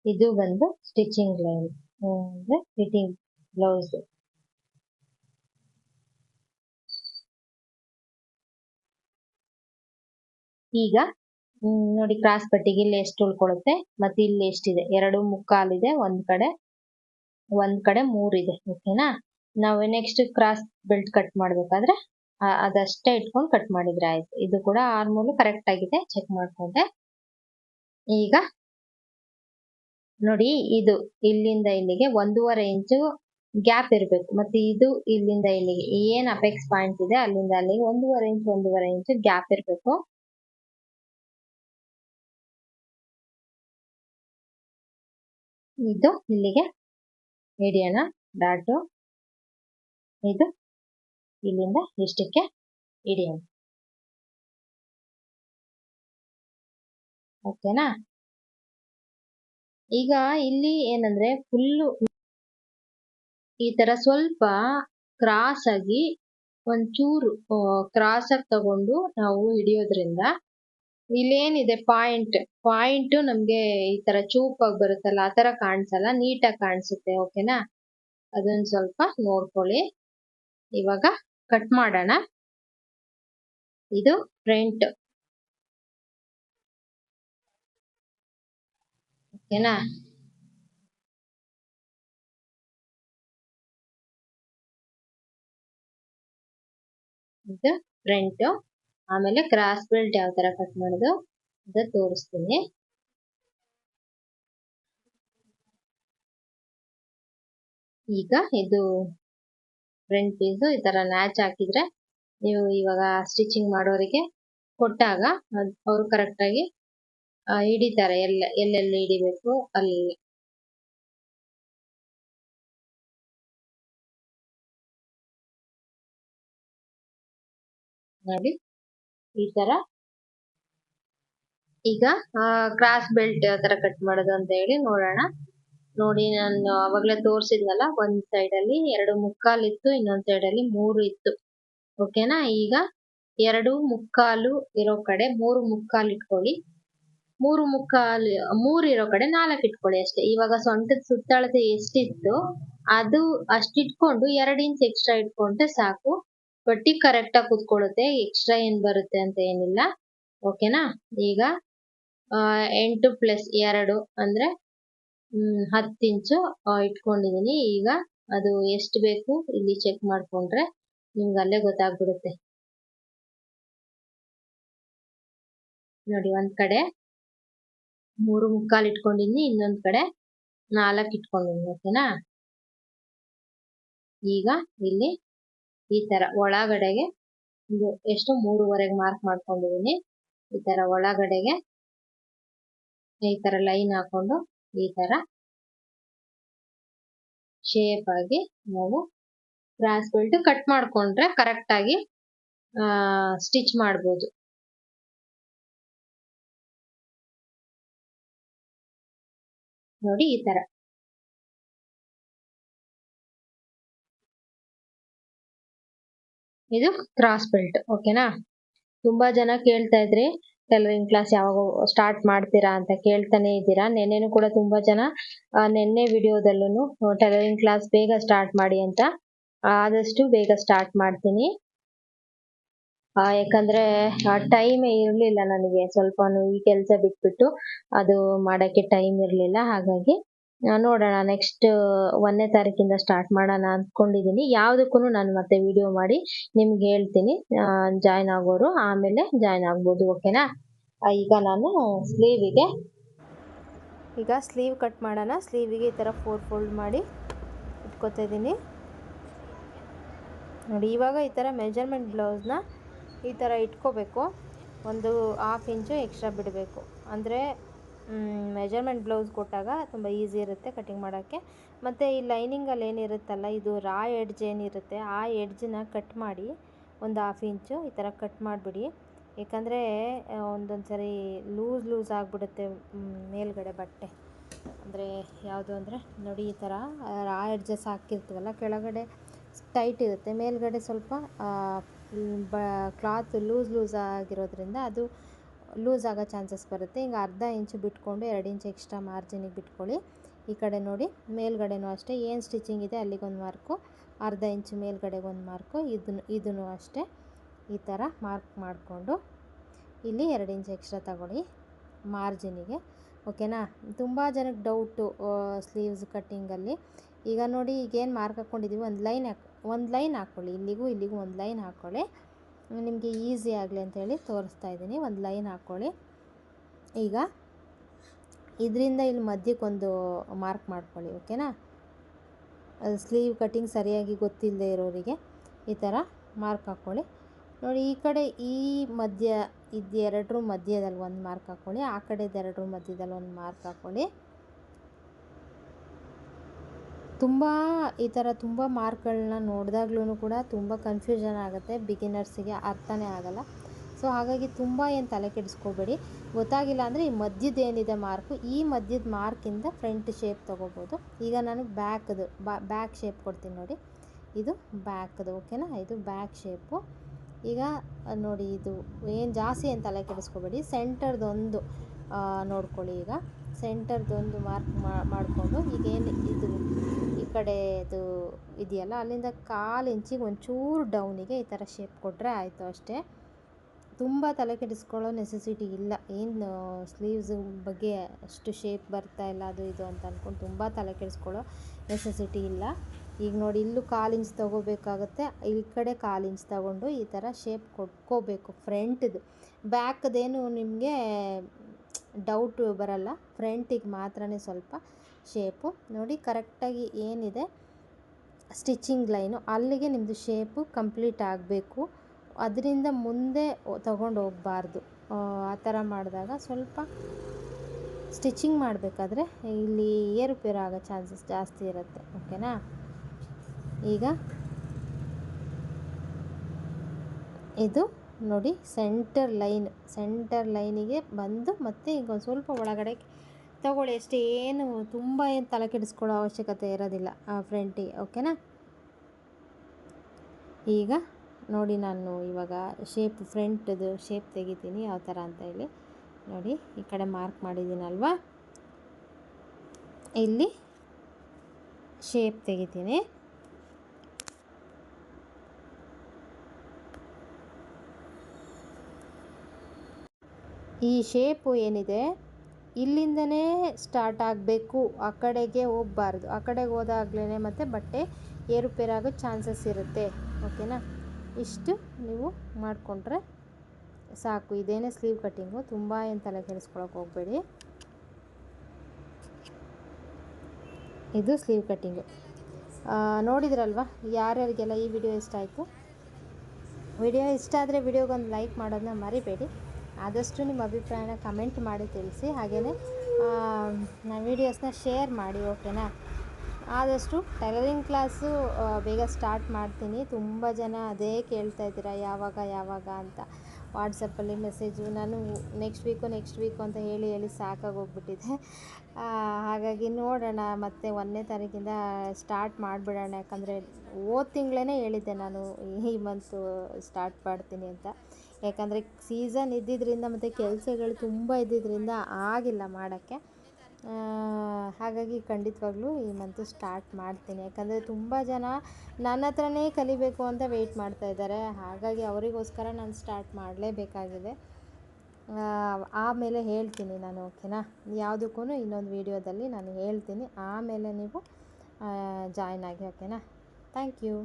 ಇದು ಬಂದು ಸ್ಟಿಚಿಂಗ್ ಲೈನ್ ಅಂದ್ರೆ ಫಿಟ್ಟಿಂಗ್ ಬ್ಲೌಸ್ ಈಗ ನೋಡಿ ಕ್ರಾಸ್ ಪಟ್ಟಿಗೆ ಇಲ್ಲಿ ಎಷ್ಟು ಉಳ್ಕೊಳುತ್ತೆ ಮತ್ತೆ ಇಲ್ಲಿ ಎಷ್ಟಿದೆ? ಎರಡು ಮುಕ್ಕಾಲಿದೆ, ಒಂದ್ ಕಡೆ ಒಂದ್ ಕಡೆ ಮೂರಿದೆ, ಓಕೆನಾ? ನಾವು ನೆಕ್ಸ್ಟ್ ಕ್ರಾಸ್ ಬೆಲ್ಟ್ ಕಟ್ ಮಾಡ್ಬೇಕಾದ್ರೆ ಅದಷ್ಟೇ ಇಟ್ಕೊಂಡು ಕಟ್ ಮಾಡಿದ್ರೆ ಆಯ್ತು. ಇದು ಕೂಡ ಆರ್ಮೂಲು ಕರೆಕ್ಟ್ ಆಗಿದೆ ಚೆಕ್ ಮಾಡ್ಕೊಂಡೆ. ಈಗ, ನೋಡಿ ಇದು ಇಲ್ಲಿಂದ ಇಲ್ಲಿಗೆ ಒಂದೂವರೆ ಇಂಚು ಗ್ಯಾಪ್ ಇರಬೇಕು. ಮತ್ತೆ ಇದು ಇಲ್ಲಿಂದ ಇಲ್ಲಿಗೆ, ಏನ್ ಅಪೆಕ್ಸ್ ಪಾಯಿಂಟ್ ಇದೆ, ಅಲ್ಲಿಂದ ಅಲ್ಲಿಗೆ ಒಂದೂವರೆ ಇಂಚ್, ಒಂದೂವರೆ ಇಂಚು ಗ್ಯಾಪ್ ಇರಬೇಕು. ಇದು ಇಲ್ಲಿಗೆ ಹಿಡಿಯೋಣ ಡಾಟು ಇದು ಇಲ್ಲಿಂದ ಇಷ್ಟಕ್ಕೆ ಹಿಡಿಯೋಣ ಓಕೆನಾ ಈಗ ಇಲ್ಲಿ ಏನಂದ್ರೆ ಫುಲ್ಲು ಈ ತರ ಸ್ವಲ್ಪ ಕ್ರಾಸ್ ಆಗಿ ಒಂಚೂರು ಕ್ರಾಸ್ ಆಗಿ ತಗೊಂಡು ನಾವು ಹಿಡಿಯೋದ್ರಿಂದ ಇಲ್ಲೇನಿದೆ ಪಾಯಿಂಟ್ ಪಾಯಿಂಟ್ ನಮ್ಗೆ ಈ ತರ ಚೂಪಾಗಿ ಬರುತ್ತಲ್ಲ, ಆ ತರ ಕಾಣಿಸಲ್ಲ, ನೀಟಾಗಿ ಕಾಣಿಸುತ್ತೆ ಓಕೆನಾ ಅದನ್ನ ಸ್ವಲ್ಪ ನೋಡ್ಕೊಳ್ಳಿ. ಇವಾಗ ಕಟ್ ಮಾಡೋಣ. ಇದು ಫ್ರಂಟ್ ಓಕೆನಾ ಇದು ಫ್ರಂಟ್ ಆಮೇಲೆ ಕ್ರಾಸ್ ಬೆಲ್ಟ್ ಯಾವ ತರ ಕಟ್ ಮಾಡೋದು ಅದ ತೋರಿಸ್ತೀನಿ. ಈಗ ಇದು ಫ್ರಂಟ್ ಪೀಸ್ ಈ ತರ ನ್ಯಾಚ್ ಹಾಕಿದ್ರೆ ನೀವು ಇವಾಗ ಸ್ಟಿಚಿಂಗ್ ಮಾಡೋರಿಗೆ ಕೊಟ್ಟಾಗ ಅವರು ಕರೆಕ್ಟಾಗಿ ಹಿಡಿತಾರೆ. ಎಲ್ಲ, ಎಲ್ಲೆಲ್ಲಿ ಹಿಡಿಬೇಕು ಅಲ್ಲಿ. ನೋಡಿ. ಈ ತರ. ಈಗ ಕ್ರಾಸ್ ಬೆಲ್ಟ್ ಯಾವ ತರ ಕಟ್ ಮಾಡೋದು ಅಂತ ಹೇಳಿ ನೋಡೋಣ. ನೋಡಿ, ನಾನು ಅವಾಗಲೇ ತೋರಿಸಿದ್ನಲ್ಲ, ಒಂದ್ ಸೈಡ್ ಅಲ್ಲಿ ಎರಡು ಮುಕ್ಕಾಲು ಇತ್ತು, ಇನ್ನೊಂದ್ ಸೈಡ್ ಅಲ್ಲಿ ಮೂರು ಇತ್ತು. ಓಕೆನಾ ಈಗ ಎರಡು ಮುಕ್ಕಾಲು ಇರೋ ಕಡೆ ಮೂರು ಮುಕ್ಕಾಲು ಇಟ್ಕೊಳ್ಳಿ. ಮೂರು ಮುಕ್ಕಾಲು, ಮೂರು ಇರೋ ಕಡೆ ನಾಲ್ಕು ಇಟ್ಕೊಳ್ಳಿ ಅಷ್ಟೇ. ಇವಾಗ ಸೊಂಟದ ಸುತ್ತಳತೆ ಎಷ್ಟಿತ್ತು, ಅದು ಅಷ್ಟಿಟ್ಕೊಂಡು ಎರಡು ಇಂಚ್ ಎಕ್ಸ್ಟ್ರಾ ಇಟ್ಕೊಂಡ್ರೆ ಸಾಕು. ಪಟ್ಟಿ ಕರೆಕ್ಟ್ ಆಗಿ ಕೂತ್ಕೊಳ್ಳುತ್ತೆ ಎಕ್ಸ್ಟ್ರಾ ಏನ್ ಬರುತ್ತೆ ಅಂತ ಏನಿಲ್ಲ. ಓಕೆನಾ ಈಗ ಎಂಟು ಪ್ಲಸ್ ಎರಡು ಅಂದ್ರೆ ಹತ್ತು ಇಂಚು ಇಟ್ಕೊಂಡಿದೀನಿ. ಈಗ ಅದು ಎಷ್ಟು ಬೇಕು ಇಲ್ಲಿ ಚೆಕ್ ಮಾಡ್ಕೊಂಡ್ರೆ ನಿಮ್ಗೆ ಅಲ್ಲೇ ಗೊತ್ತಾಗ್ಬಿಡುತ್ತೆ. ನೋಡಿ, ಒಂದ್ ಕಡೆ ಮೂರು ಮುಕ್ಕಾಲು ಇಟ್ಕೊಂಡಿದೀನಿ, ಇನ್ನೊಂದ್ ಕಡೆ ನಾಲ್ಕು ಇಟ್ಕೊಂಡಿದ್ದೀನಿ ಓಕೆನಾ ಈಗ ಇಲ್ಲಿ ಈ ತರ ಒಳಗಡೆಗೆ ಇದು ಎಷ್ಟು ಮೂರುವರೆಗೆ ಮಾರ್ಕ್ ಮಾಡ್ಕೊಂಡಿದೀನಿ ಈ ತರ ಒಳಗಡೆಗೆ ಈ ತರ ಲೈನ್ ಹಾಕೊಂಡು ಈ ತರ ಶೇಪ್ ಆಗಿ ನಾವು ಕ್ರಾಸ್ ಬೆಲ್ಟ್ ಕಟ್ ಮಾಡ್ಕೊಂಡ್ರೆ ಕರೆಕ್ಟ್ ಆಗಿ ಸ್ಟಿಚ್ ಮಾಡ್ಬೋದು. ನೋಡಿ ಈ ತರ. ಇದು ಕ್ರಾಸ್ ಬೆಲ್ಟ್ ಓಕೆನಾ ತುಂಬಾ ಜನ ಕೇಳ್ತಾ ಇದ್ರಿ, ಟೈಲರಿಂಗ್ ಕ್ಲಾಸ್ ಯಾವಾಗ ಸ್ಟಾರ್ಟ್ ಮಾಡ್ತೀರಾ ಅಂತ ಕೇಳ್ತಾನೆ ಇದ್ದೀರಾ? ನೆನ್ನೆನೂ ಕೂಡ ತುಂಬಾ ಜನ ನಿನ್ನೆ ವಿಡಿಯೋದಲ್ಲೂ ಟೈಲರಿಂಗ್ ಕ್ಲಾಸ್ ಬೇಗ ಸ್ಟಾರ್ಟ್ ಮಾಡಿ ಅಂತ ಆದಷ್ಟು ಬೇಗ ಸ್ಟಾರ್ಟ್ ಮಾಡ್ತೀನಿ. ಯಾಕಂದ್ರೆ ಟೈಮ್ ಇರಲಿಲ್ಲ ನನಗೆ, ಸ್ವಲ್ಪ ಈ ಕೆಲಸ ಬಿಟ್ಬಿಟ್ಟು, ಅದು ಮಾಡಕ್ಕೆ ಟೈಮ್ ಇರಲಿಲ್ಲ, ಹಾಗಾಗಿ ನೋಡೋಣ. ನೆಕ್ಸ್ಟ್ ಒಂದನೇ ತಾರೀಕಿಂದ ಸ್ಟಾರ್ಟ್ ಮಾಡೋಣ ಅಂದ್ಕೊಂಡಿದ್ದೀನಿ ಯಾವುದಕ್ಕೂ ನಾನು ಮತ್ತೆ ವಿಡಿಯೋ ಮಾಡಿ ನಿಮ್ಗೆ ಹೇಳ್ತೀನಿ. ಜಾಯ್ನ್ ಆಗೋರು, ಆಮೇಲೆ ಜಾಯ್ನ್ ಆಗ್ಬೋದು ಓಕೆನಾ ಈಗ ನಾನು ಸ್ಲೀವಿಗೆ ಈಗ ಸ್ಲೀವ್ ಕಟ್ ಮಾಡೋಣ. ಸ್ಲೀವಿಗೆ ಈ ಥರ ಫೋರ್ ಫೋಲ್ಡ್ ಮಾಡಿ ಇಟ್ಕೊತಾ ಇದ್ದೀನಿ ನೋಡಿ, ಇವಾಗ ಈ ಥರ ಮೆಜರ್ಮೆಂಟ್ ಬ್ಲೌಸ್ನ ಈ ಥರ ಇಟ್ಕೋಬೇಕು. ಒಂದು ಹಾಫ್ ಇಂಚು ಎಕ್ಸ್ಟ್ರಾ ಬಿಡಬೇಕು. ಅಂದರೆ ಮೆಜರ್ಮೆಂಟ್ ಬ್ಲೌಸ್ ಕೊಟ್ಟಾಗ ತುಂಬ ಈಸಿ ಇರುತ್ತೆ ಕಟಿಂಗ್ ಮಾಡೋಕ್ಕೆ. ಮತ್ತು ಈ ಲೈನಿಂಗಲ್ಲಿ ಏನಿರುತ್ತಲ್ಲ, ಇದು ರಾ ಎಡ್ಜ್ ಏನಿರುತ್ತೆ, ಆ ಎಡ್ಜನ್ನ ಕಟ್ ಮಾಡಿ, ಒಂದು ಹಾಫ್ ಇಂಚು ಈ ಥರ ಕಟ್ ಮಾಡಿಬಿಡಿ. ಏಕೆಂದರೆ ಒಂದೊಂದು ಸರಿ ಲೂಸ್ ಲೂಸ್ ಆಗಿಬಿಡುತ್ತೆ ಮೇಲ್ಗಡೆ ಬಟ್ಟೆ. ಅಂದರೆ ಯಾವುದು ಅಂದರೆ, ನೋಡಿ ಈ ಥರ ರಾ ಎಡ್ಜಸ್ ಹಾಕಿರ್ತೀವಲ್ಲ, ಕೆಳಗಡೆ ಟೈಟ್ ಇರುತ್ತೆ. ಮೇಲ್ಗಡೆ ಸ್ವಲ್ಪ ಬ ಕ್ಲಾತ್ ಲೂಸ್ ಲೂಸ್ ಆಗಿರೋದ್ರಿಂದ ಅದು ಲೂಸ್ ಆಗೋ ಚಾನ್ಸಸ್ ಬರುತ್ತೆ. ಹಿಂಗೆ ಅರ್ಧ ಇಂಚು ಬಿಟ್ಕೊಂಡು ಎರಡು ಇಂಚು ಎಕ್ಸ್ಟ್ರಾ ಮಾರ್ಜಿನಿಗೆ ಬಿಟ್ಕೊಳ್ಳಿ. ಈ ಕಡೆ ನೋಡಿ, ಮೇಲ್ಗಡೆನೂ ಅಷ್ಟೇ. ಏನು ಸ್ಟಿಚಿಂಗ್ ಇದೆ ಅಲ್ಲಿಗೊಂದು ಮಾರ್ಕು, ಅರ್ಧ ಇಂಚು ಮೇಲ್ಗಡೆಗೆ ಒಂದು ಮಾರ್ಕು ಇದನ್ನು ಇದನ್ನು ಅಷ್ಟೇ. ಈ ಥರ ಮಾರ್ಕ್ ಮಾಡಿಕೊಂಡು ಇಲ್ಲಿ ಎರಡು ಇಂಚು ಎಕ್ಸ್ಟ್ರಾ ತಗೊಳ್ಳಿ ಮಾರ್ಜಿನಿಗೆ. ಓಕೆನಾ? ತುಂಬ ಜನಕ್ಕೆ ಡೌಟು ಸ್ಲೀವ್ಸ್ ಕಟ್ಟಿಂಗಲ್ಲಿ ಈಗ ನೋಡಿ ಈಗೇನು ಮಾರ್ಕ್ ಹಾಕ್ಕೊಂಡಿದ್ದೀವಿ ಒಂದು ಲೈನ್ ಹಾಕ್, ಒಂದು ಲೈನ್ ಹಾಕ್ಕೊಳ್ಳಿ ಇಲ್ಲಿಗೂ ಇಲ್ಲಿಗೂ ಒಂದು ಲೈನ್ ಹಾಕ್ಕೊಳ್ಳಿ ನಿಮಗೆ ಈಸಿ ಆಗಲಿ ಅಂತೇಳಿ ತೋರಿಸ್ತಾ ಇದ್ದೀನಿ. ಒಂದು ಲೈನ್ ಹಾಕ್ಕೊಳ್ಳಿ. ಈಗ ಇದರಿಂದ ಇಲ್ಲಿ ಮಧ್ಯಕ್ಕೊಂದು ಮಾರ್ಕ್ ಮಾಡ್ಕೊಳ್ಳಿ, ಓಕೆನಾ? ಸ್ಲೀವ್ ಕಟ್ಟಿಂಗ್ ಸರಿಯಾಗಿ ಗೊತ್ತಿಲ್ಲದೆ ಇರೋರಿಗೆ ಈ ಥರ ಮಾರ್ಕ್ ಹಾಕ್ಕೊಳ್ಳಿ. ನೋಡಿ, ಈ ಕಡೆ ಈ ಮಧ್ಯ, ಇದು ಎರಡರ ಮಧ್ಯದಲ್ಲಿ ಒಂದು ಮಾರ್ಕ್ ಹಾಕ್ಕೊಳ್ಳಿ, ಆ ಕಡೆದು ಎರಡರ ಮಧ್ಯದಲ್ಲಿ ಒಂದು ಮಾರ್ಕ್ ಹಾಕ್ಕೊಳ್ಳಿ. ತುಂಬ ಈ ಥರ ತುಂಬ ಮಾರ್ಕ್ಗಳನ್ನ ನೋಡಿದಾಗ್ಲೂ ಕೂಡ ತುಂಬ ಕನ್ಫ್ಯೂಷನ್ ಆಗುತ್ತೆ. ಬಿಗಿನರ್ಸಿಗೆ ಅರ್ಥನೇ ಆಗಲ್ಲ. ಸೊ ಹಾಗಾಗಿ ತುಂಬ ಏನು ತಲೆ ಕೆಡಿಸ್ಕೋಬೇಡಿ. ಗೊತ್ತಾಗಿಲ್ಲ ಅಂದರೆ ಈ ಮಧ್ಯದ ಏನಿದೆ ಮಾರ್ಕು ಈ ಮಧ್ಯದ ಮಾರ್ಕಿಂದ ಫ್ರಂಟ್ ಶೇಪ್ ತೊಗೋಬೋದು. ಈಗ ನಾನು ಬ್ಯಾಕ್ದು ಬ್ಯಾಕ್ ಶೇಪ್ ಕೊಡ್ತೀನಿ ನೋಡಿ. ಇದು ಬ್ಯಾಕ್ದು ಓಕೆನಾ ಇದು ಬ್ಯಾಕ್ ಶೇಪು ಈಗ ನೋಡಿ ಇದು, ಏನು ಜಾಸ್ತಿ ಏನು ತಲೆ ಕೆಡಿಸ್ಕೋಬೇಡಿ. ಸೆಂಟರ್ದೊಂದು ನೋಡ್ಕೊಳ್ಳಿ ಈಗ. ಸೆಂಟರ್ದೊಂದು ಮಾರ್ಕ್ ಮಾಡಿಕೊಂಡು ಈಗೇನು ಇದು ಈ ಕಡೆದು ಇದೆಯಲ್ಲ, ಅಲ್ಲಿಂದ ಕಾಲು ಇಂಚಿಗೆ ಒಂಚೂರು ಡೌನಿಗೆ ಈ ಥರ ಶೇಪ್ ಕೊಟ್ಟರೆ ಆಯಿತು ಅಷ್ಟೇ. ತುಂಬ ತಲೆ ಕೆಡಿಸ್ಕೊಳ್ಳೋ ನೆಸೆಸಿಟಿ ಇಲ್ಲ. ಏನು ಸ್ಲೀವ್ಸ್ ಬಗ್ಗೆ ಅಷ್ಟು ಶೇಪ್ ಬರ್ತಾ ಇಲ್ಲ, ಅದು ಇದು ಅಂತ ಅಂದ್ಕೊಂಡು ತುಂಬ ತಲೆ ಕೆಡಿಸ್ಕೊಳ್ಳೋ ನೆಸೆಸಿಟಿ ಇಲ್ಲ. ಈಗ ನೋಡಿ, ಇಲ್ಲೂ ಕಾಲು ಇಂಚ್ ತೊಗೋಬೇಕಾಗುತ್ತೆ. ಈ ಕಡೆ ಕಾಲು ಇಂಚ್ ತಗೊಂಡು ಈ ಥರ ಶೇಪ್ ಕೊಟ್ಕೋಬೇಕು ಫ್ರಂಟ್ದು ಬ್ಯಾಕ್ದೇನು ನಿಮಗೆ ಡೌಟು ಬರಲ್ಲ. ಫ್ರಂಟಿಗೆ ಮಾತ್ರ ಸ್ವಲ್ಪ ಶೇಪು ನೋಡಿ ಕರೆಕ್ಟಾಗಿ ಏನಿದೆ? ಸ್ಟಿಚಿಂಗ್ ಲೈನು ಅಲ್ಲಿಗೆ ನಿಮ್ಮದು ಶೇಪು ಕಂಪ್ಲೀಟ್ ಆಗಬೇಕು. ಅದರಿಂದ ಮುಂದೆ ತೊಗೊಂಡು ಹೋಗಬಾರ್ದು. ಆ ಥರ ಮಾಡಿದಾಗ ಸ್ವಲ್ಪ ಸ್ಟಿಚಿಂಗ್ ಮಾಡಬೇಕಾದ್ರೆ ಇಲ್ಲಿ ಏರುಪೇರು ಆಗೋ ಚಾನ್ಸಸ್ ಜಾಸ್ತಿ ಇರುತ್ತೆ. ಓಕೆನಾ ಈಗ ಇದು ನೋಡಿ ಸೆಂಟರ್ ಲೈನ್ ಸೆಂಟರ್ ಲೈನಿಗೆ ಬಂದು ಮತ್ತೆ ಈಗ ಸ್ವಲ್ಪ ಒಳಗಡೆ ತಗೊಳ್ಳಿ. ಅಷ್ಟೇ ಏನು ತುಂಬ ಏನು ತಲೆ ಕೆಡಿಸ್ಕೊಳ್ಳೋ ಅವಶ್ಯಕತೆ ಇರೋದಿಲ್ಲ ಆ ಫ್ರೆಂಟಿಗೆ ಓಕೆನಾ ಈಗ ನೋಡಿ ನಾನು ಇವಾಗ ಶೇಪ್ ಫ್ರಂಟ್ದು ಶೇಪ್ ತೆಗಿತೀನಿ, ಯಾವ ಥರ ಅಂತ ಹೇಳಿ. ನೋಡಿ, ಈ ಕಡೆ ಮಾರ್ಕ್ ಮಾಡಿದ್ದೀನಲ್ವಾ? ಇಲ್ಲಿ ಶೇಪ್ ತೆಗಿತೀನಿ. ಈ ಶೇಪು ಏನಿದೆ, ಇಲ್ಲಿಂದನೇ ಸ್ಟಾರ್ಟ್ ಆಗಬೇಕು. ಆ ಕಡೆಗೆ ಹೋಗಬಾರ್ದು. ಆ ಕಡೆಗೆ ಹೋದಾಗ್ಲೇ ಮತ್ತು ಬಟ್ಟೆ ಏರುಪೇರಾಗೋ ಚಾನ್ಸಸ್ ಇರುತ್ತೆ. ಓಕೆನಾ ಇಷ್ಟು ನೀವು ಮಾಡಿಕೊಂಡ್ರೆ ಸಾಕು. ಇದೇನೇ ಸ್ಲೀವ್ ಕಟ್ಟಿಂಗು ತುಂಬ ಏನು ತಲೆ ಕೆಡಿಸ್ಕೊಳಕ್ಕೆ ಹೋಗಬೇಡಿ. ಇದು ಸ್ಲೀವ್ ಕಟ್ಟಿಂಗು ನೋಡಿದ್ರಲ್ವ? ಯಾರ್ಯಾರಿಗೆಲ್ಲ ಈ ವಿಡಿಯೋ ಇಷ್ಟ ಆಯಿತು? ವಿಡಿಯೋ ಇಷ್ಟ ಆದರೆ ವಿಡಿಯೋಗೊಂದು ಲೈಕ್ ಮಾಡೋದನ್ನ ಮರಿಬೇಡಿ. ಆದಷ್ಟು ನಿಮ್ಮ ಅಭಿಪ್ರಾಯನ ಕಮೆಂಟ್ ಮಾಡಿ ತಿಳಿಸಿ. ಹಾಗೆಯೇ ನನ್ನ ವೀಡಿಯೋಸ್ನ ಶೇರ್ ಮಾಡಿ ಓಕೆನಾ ಆದಷ್ಟು ಟೈಲರಿಂಗ್ ಕ್ಲಾಸು ಬೇಗ ಸ್ಟಾರ್ಟ್ ಮಾಡ್ತೀನಿ. ತುಂಬ ಜನ ಅದೇ ಕೇಳ್ತಾ ಇದ್ದೀರಾ, ಯಾವಾಗ ಯಾವಾಗ ಅಂತ. ವಾಟ್ಸಪ್ಪಲ್ಲಿ ಮೆಸೇಜು ನಾನು ನೆಕ್ಸ್ಟ್ ವೀಕು ನೆಕ್ಸ್ಟ್ ವೀಕು ಅಂತ ಹೇಳಿ ಹೇಳಿ ಸಾಕಾಗಿ ಹೋಗ್ಬಿಟ್ಟಿದೆ ಹಾಗಾಗಿ ನೋಡೋಣ, ಮತ್ತೆ ಒಂದನೇ ತಾರೀಕಿಂದ ಸ್ಟಾರ್ಟ್ ಮಾಡಿಬಿಡೋಣ. ಯಾಕಂದರೆ ಓದ್ ತಿಂಗಳೇ ಹೇಳಿದ್ದೆ ನಾನು, ಈ ಮಂತು ಸ್ಟಾರ್ಟ್ ಮಾಡ್ತೀನಿ ಅಂತ. ಯಾಕಂದರೆ ಸೀಸನ್ ಇದ್ದಿದ್ದರಿಂದ ಮತ್ತು ಕೆಲಸಗಳು ತುಂಬ ಇದ್ದಿದ್ದರಿಂದ ಆಗಿಲ್ಲ ಮಾಡೋಕ್ಕೆ. ಹಾಗಾಗಿ ಖಂಡಿತವಾಗ್ಲೂ ಈ ಮಂತು ಸ್ಟಾರ್ಟ್ ಮಾಡ್ತೀನಿ. ಯಾಕಂದರೆ ತುಂಬ ಜನ ನನ್ನ ಹತ್ರನೇ ಕಲಿಬೇಕು ಅಂತ ವೆಯ್ಟ್ ಮಾಡ್ತಾ ಇದ್ದಾರೆ. ಹಾಗಾಗಿ ಅವರಿಗೋಸ್ಕರ ನಾನು ಸ್ಟಾರ್ಟ್ ಮಾಡಲೇಬೇಕಾಗಿದೆ. ಆಮೇಲೆ ಹೇಳ್ತೀನಿ ನಾನು ಓಕೆನಾ ಯಾವುದಕ್ಕೂ ಇನ್ನೊಂದು ವೀಡಿಯೋದಲ್ಲಿ ನಾನು ಹೇಳ್ತೀನಿ. ಆಮೇಲೆ ನೀವು ಜಾಯ್ನ್ ಆಗಿ ಓಕೆನಾ ಥ್ಯಾಂಕ್ ಯು